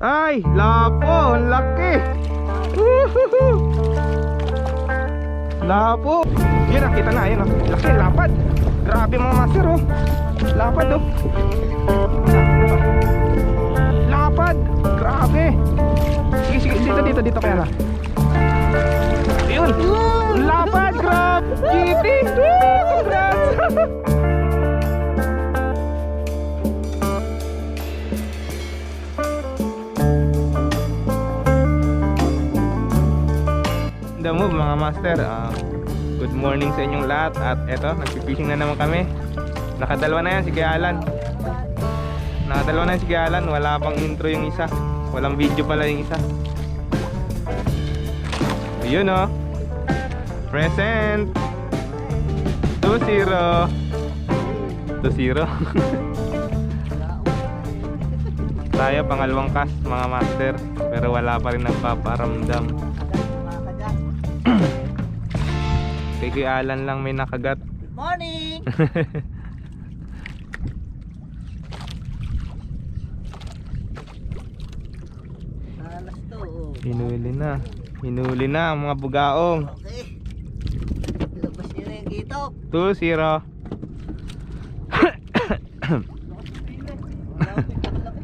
Ay, lapo, laki. Woohoo! Lapo. Yun, nakita na, yun. oh. Laki, lapad. Grabe mga master, oh. Lapad, oh. Lapad. Grabe. Sige, sige, dito, dito, dito kaya na. Ayun. Lapad, grabe. Kitty. Woo! Congrats. mga master. Ah, Good morning sa inyong lahat. At eto, nagpipishing na naman kami. Nakadalawa na yan si Kuya Alan. Nakadalawa na yan si Kuya Wala pang intro yung isa. Walang video pala yung isa. Yun oh. Present. 2-0 2-0 Tayo pangalawang cast mga master. Pero wala pa rin nagpaparamdam Kay Kuya Alan lang may nakagat. Morning! Alas to. oh. Hinuli na. Hinuli na ang mga bugaong. Okay. Labas niyo na yung gito. 2-0. Wala akong pinakalaki.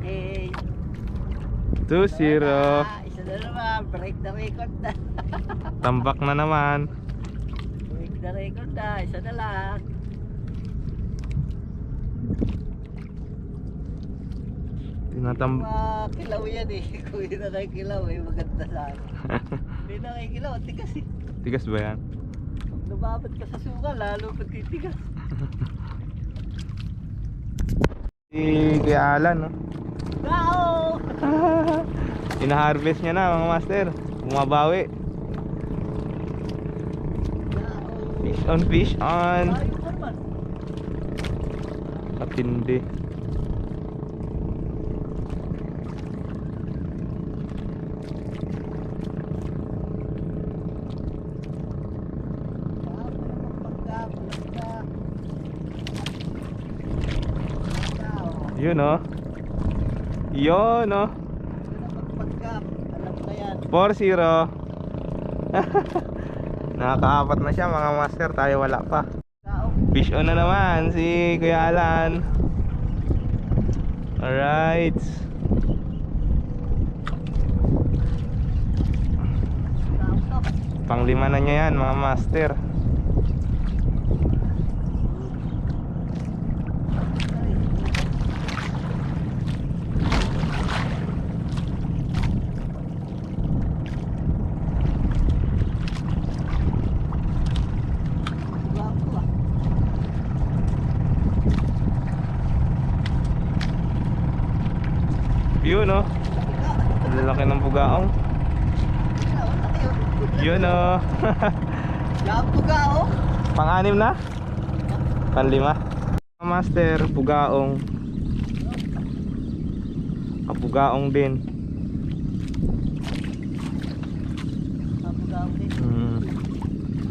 Okay. 2-0. Ah, isa na naman. Break the record na. Tambak na naman. Break the record na. Isa na lang. Tinatam kilaw yan eh. Kung hindi nakikilaw eh, maganda sana. Hindi nakikilaw, ang tigas eh. Tigas ba yan? Pag lumabad ka sa suka, lalo pagtitigas. Si Kuya Alan, no? Tao! Ina-harvest niya na mga master. Bumabawi. Fish on, fish on. Katindi. Yun, oh. Yun, oh. Pagka, alam ko na yan. 4-0. Nakakaapat na siya mga master. Tayo wala pa. Fish on na naman si Kuya Alan. Alright. Panglima na niya yan mga master. Ay. Guwapo ah. Yun oh. Ang lalaki ng bugaong. Tao, laki yun. Ka oh. Pang-anim na? Panlima. Master, bugaong. Kabugaong din. Guwapo ka oh. din. Hmm.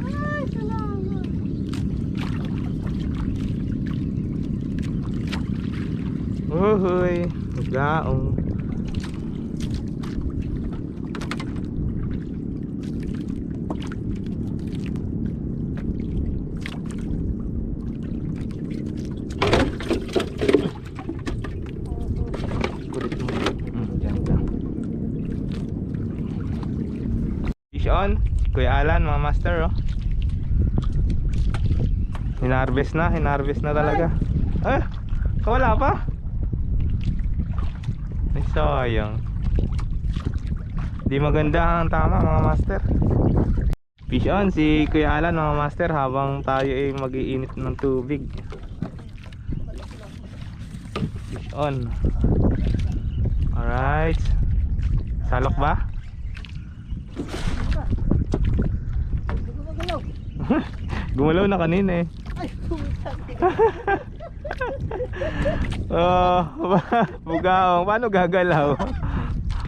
Ay, salamat. Uhuy, bugaong. Kulit mo. Hmm, dyan, dyan. Fish on. Kuya Alan, mga master, oh. Hinarvest na, hinarvest na talaga. Eh, wala pa? Ay, sayang. Di maganda ang tama mga master. Fish on si Kuya Alan mga master habang tayo ay mag-iinit ng tubig. Fish on. Alright. Salok ba? Gumalaw na kanina eh. Oh, bugaong. Paano gagalaw?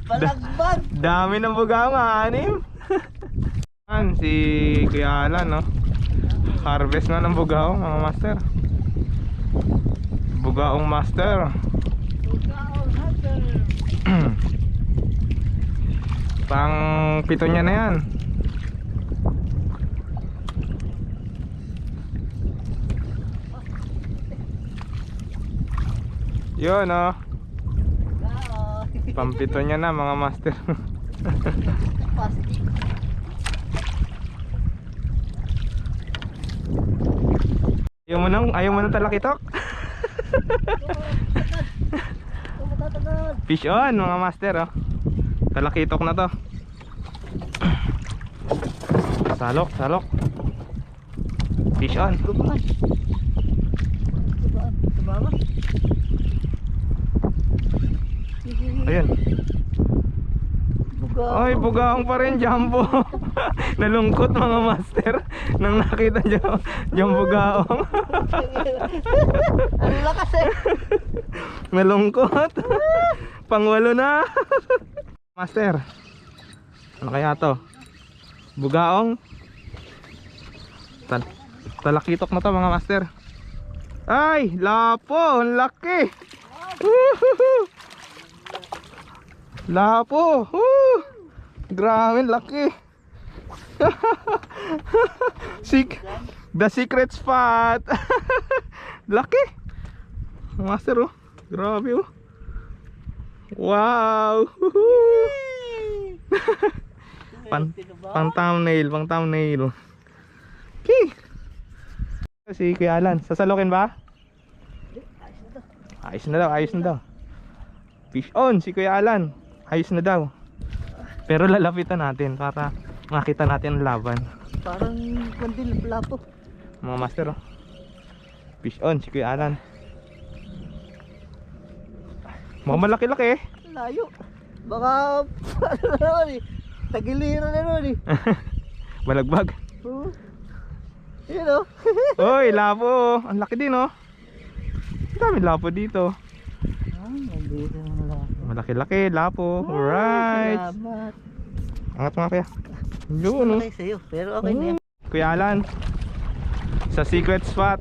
Balagbag. Dami ng bugaong, anim. Yan, si Kuya Alan, no? Harvest na ng bugaong, mga master. Bugaong master. Bugaong hunter. Pang pito niya na yan. Yun, no? Bugaong. Pampito niya na, mga master. Ayaw mo nang, ayaw mo nang talakitok? Fish on mga master oh. Talakitok na to. Salok, salok. Fish on. Gumaan. Gumaan. Tumama. Ayun. Bugaong. Ay, bugaong pa rin jumbo. Nalungkot mga master nang nakita niyo yung bugaong. Ang lakas eh. Nalungkot. Pangwalo na. master. Ano kaya to? Bugaong. Tal talakitok na to mga master. Ay, lapo, ang laki. Woohoo! Lapo. Woo! Grabe, laki. Sik The secret spot. laki. Master oh. Grabe oh. Wow. Pan- pang thumbnail, pang thumbnail. Okay. Si Kuya Alan, sasalukin ba? Ayos na daw, ayos na daw. Fish on si Kuya Alan. Ayos na daw. Pero lalapitan natin para makita natin ang laban. Parang kandil plato. Mga master oh. Fish on si Kuya Alan. Mga malaki-laki eh. Layo. Baka ano na naman eh. Tagiliran na naman eh. Balagbag. Oh. Yun oh. Oy, lapo. Ang laki din oh. Ang dami lapo dito. Ah, nandito na lang. Malaki-laki, lapo. Alright. Salamat. Angat mga kaya. Yun oh. Okay sa'yo. Pero okay na yan. Kuya Alan. Sa secret spot.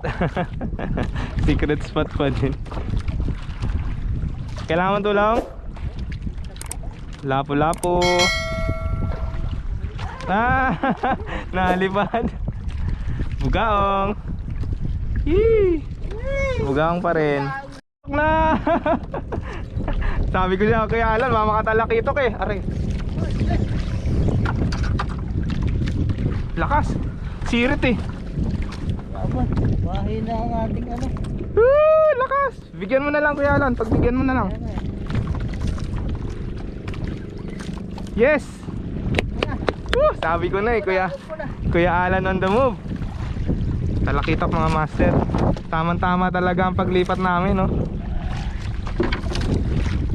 secret spot pa din. Kailangan mo tulong? Lapo-lapo. Ah, nalipad. Bugaong. Yee. Bugaong pa rin. Na. Sabi ko siya, Kuya Alan, mamakatalak itok eh. Aray. Lakas. Sirit eh. Salamat. Bahay na ang ating ano. Woo, lakas. Bigyan mo na lang Kuya Alan, pagbigyan mo na lang. Yes. Woo, sabi ko na eh, Kuya. Kuya Alan on the move. Talakitok mga master. Tamang-tama talaga ang paglipat namin, no.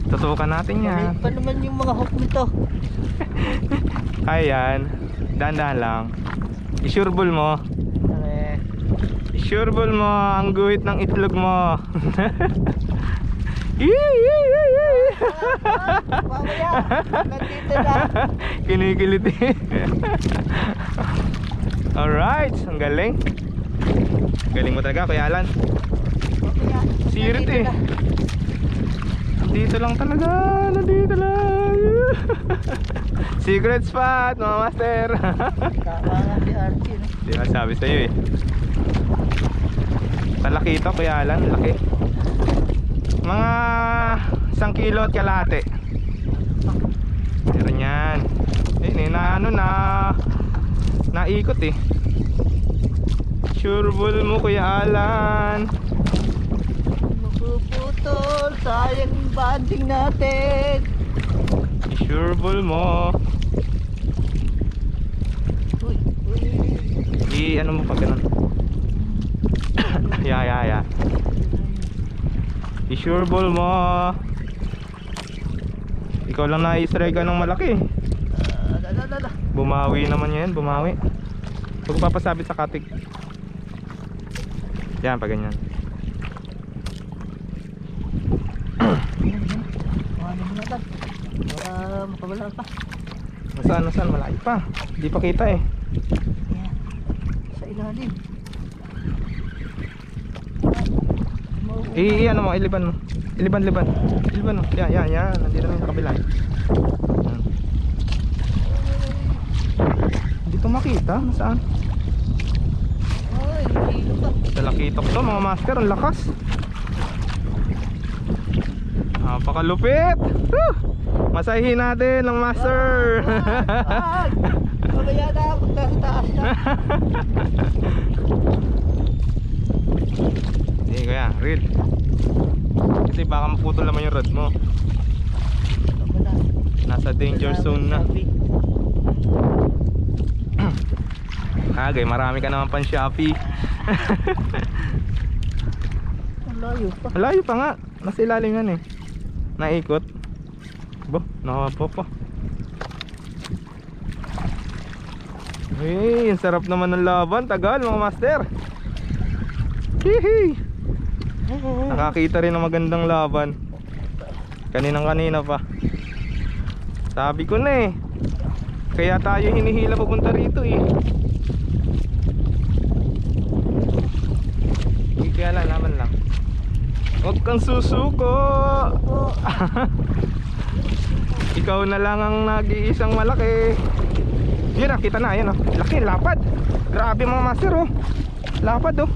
Tutukan natin Maliit yan. pa naman yung mga hook nito. Ayan. Dahan-dahan lang. Isureball mo. Okay. Isureball mo ang guhit ng itlog mo. Na. Kinikiliti. Alright, ang galing. Galing mo talaga, Kuya Alan. Mamaya. Sirit eh. Dito lang talaga, nandito lang. Secret spot, mga master. Tama nga si Archie. No? Di ba sabi sa'yo eh. Talaki ito, Kuya Alan, laki. Mga isang kilo at kalahati. Meron yan. Eh, na ano na naikot eh. Sureball mo Kuya Alan. Mapuputol. Sayang banding natin. Sureball mo. Uy. Uy. I ano mo pa ganun. ya ya ya. I-sureball mo. Ikaw lang na-strike ka ng malaki. Ah, da, da, da, da. Bumawi naman yan, bumawi. Huwag papasabit sa katik. Yan, pa ganyan. Mo na lang. Baka makawala pa. Nasaan, nasaan? Malayo pa. Hindi pa kita eh. Yan. Sa ilalim. I, i ano mo, iliban mo. Iliban, liban. Iliban mo. Yan, yan, yan. Nandito na sa kabila. Yan. Hindi to makita. Saan? Ay, hindi pa. Sa lakitok to mga master. Ang lakas. Napakalupit. Woo! Masahin natin ng master. Ah! Mamaya na, punta sa taas na. Hindi kaya, real. Kasi baka maputol naman yung rod mo. Nasa danger zone na. Agay, marami ka naman pang Shopee. Ang layo pa. Malayo pa nga. Nasa ilalim yan eh. Naikot. Bo, nakapa pa. Hey, ang sarap naman ng laban. Tagal mga master. Hihi. Nakakita rin ng magandang laban. Kaninang kanina pa. Sabi ko na eh. Kaya tayo hinihila papunta rito eh. Hindi kaya lang, laban lang. Huwag kang susuko. Ikaw na lang ang nag-iisang malaki. Yun na, kita na, yun oh. Laki, lapad. Grabe mga master oh. Lapad oh.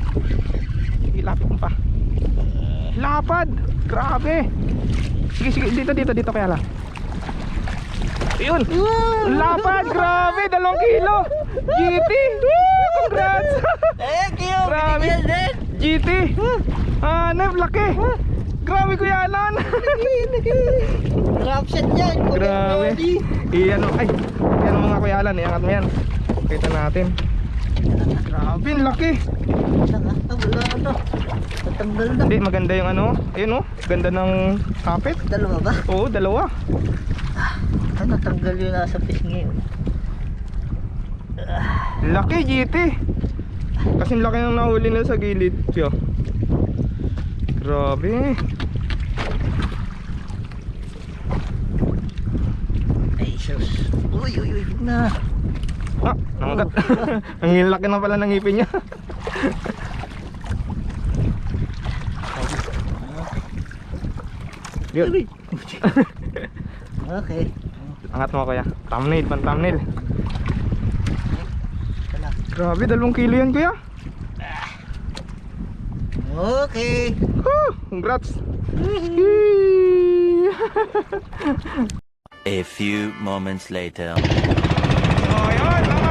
Sige, mo pa. Lapad. Grabe. Sige, sige, dito, dito, dito kaya lang. Ayun. Lapad, grabe, dalawang kilo. Woo, congrats. Thank you! Grabe. GT. Hanep, laki. Grabe kuya Alan. Drop set yan! Grabe. Iyan ay. Iyan mga kuya Alan, iangat mo yan. Kita natin. Grabe, laki. Tatanggal na. Hindi, maganda yung ano. Ayun oh, ganda ng kapit. Dalawa ba? Oo, dalawa. Ah, natanggal yung nasa pisngi. Laki GT. Kasi laki ng nahuli na sa gilid. Kyo. Grabe. Ay, sus. Uy, uy, uy. Na. Ah, nangat. ang laki na pala ng ngipin niya. Yun. Okay. Angat mo kuya. Thumbnail, pan thumbnail. Grabe, dalawang kilo yan kuya. Okay. Woo! Congrats! A few moments later. oh, yun,